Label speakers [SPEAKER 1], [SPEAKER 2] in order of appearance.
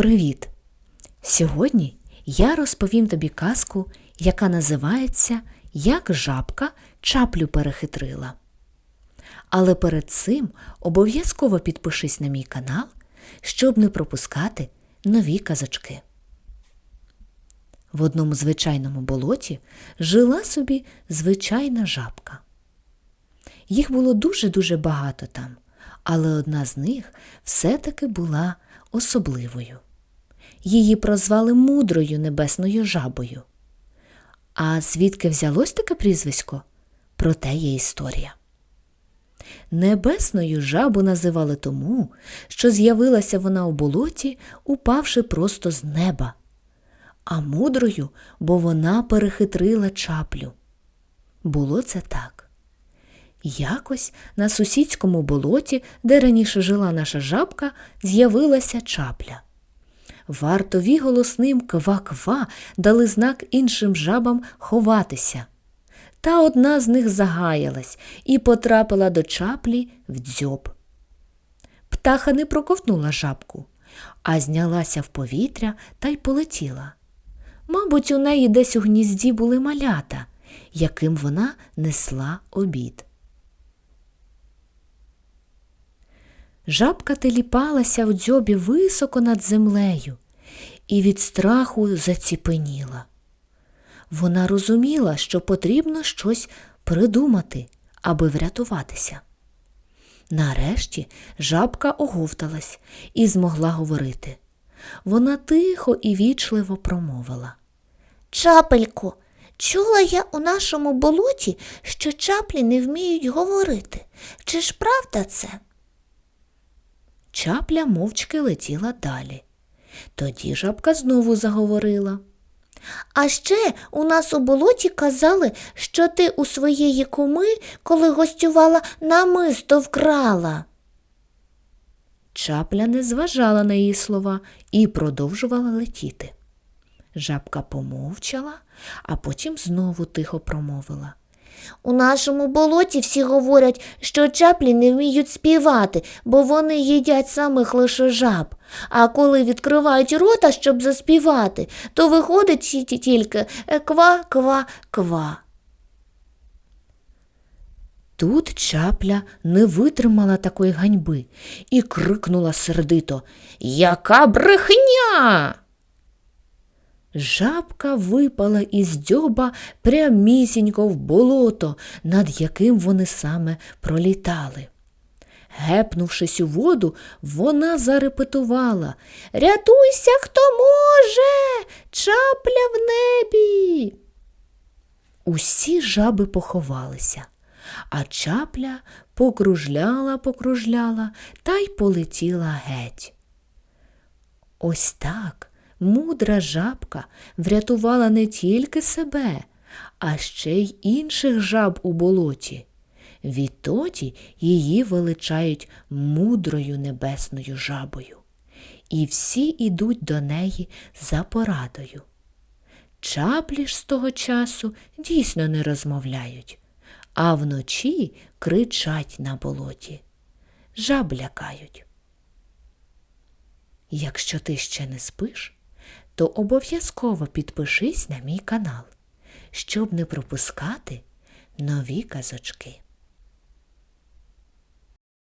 [SPEAKER 1] Привіт! Сьогодні я розповім тобі казку, яка називається Як жабка чаплю перехитрила. Але перед цим обов'язково підпишись на мій канал, щоб не пропускати нові казочки. В одному звичайному болоті жила собі звичайна жабка. Їх було дуже-дуже багато там, але одна з них все-таки була особливою. Її прозвали мудрою небесною жабою. А звідки взялось таке прізвисько? Про те є історія. Небесною жабу називали тому, що з'явилася вона у болоті, упавши просто з неба, а мудрою, бо вона перехитрила чаплю. Було це так. Якось на сусідському болоті, де раніше жила наша жабка, з'явилася чапля. Вартові голосним ква-ква дали знак іншим жабам ховатися. Та одна з них загаялась і потрапила до чаплі в дзьоб. Птаха не проковтнула жабку, а знялася в повітря та й полетіла. Мабуть, у неї десь у гнізді були малята, яким вона несла обід. Жабка теліпалася в дзьобі високо над землею і від страху заціпеніла. Вона розуміла, що потрібно щось придумати, аби врятуватися. Нарешті жабка оговталась і змогла говорити. Вона тихо і вічливо промовила.
[SPEAKER 2] Чапелько, чула я у нашому болоті, що чаплі не вміють говорити. Чи ж правда це?
[SPEAKER 1] Чапля мовчки летіла далі. Тоді жабка знову заговорила.
[SPEAKER 2] А ще у нас у болоті казали, що ти у своєї куми, коли гостювала, намисто вкрала.
[SPEAKER 1] Чапля не зважала на її слова і продовжувала летіти. Жабка помовчала, а потім знову тихо промовила.
[SPEAKER 2] У нашому болоті всі говорять, що чаплі не вміють співати, бо вони їдять самих лише жаб. А коли відкривають рота, щоб заспівати, то виходить ті- ті- тільки ква-ква-ква.
[SPEAKER 1] Тут чапля не витримала такої ганьби і крикнула сердито Яка брехня? Жабка випала із дзьоба прямісінько в болото, над яким вони саме пролітали. Гепнувшись у воду, вона зарепетувала Рятуйся, хто може, чапля в небі. Усі жаби поховалися, а чапля покружляла, покружляла та й полетіла геть. Ось так мудра жабка врятувала не тільки себе, а ще й інших жаб у болоті. Відтоді її величають мудрою небесною жабою, і всі ідуть до неї за порадою. Чаплі ж з того часу дійсно не розмовляють, а вночі кричать на болоті. Жаб лякають. Якщо ти ще не спиш, то обов'язково підпишись на мій канал, щоб не пропускати нові казочки.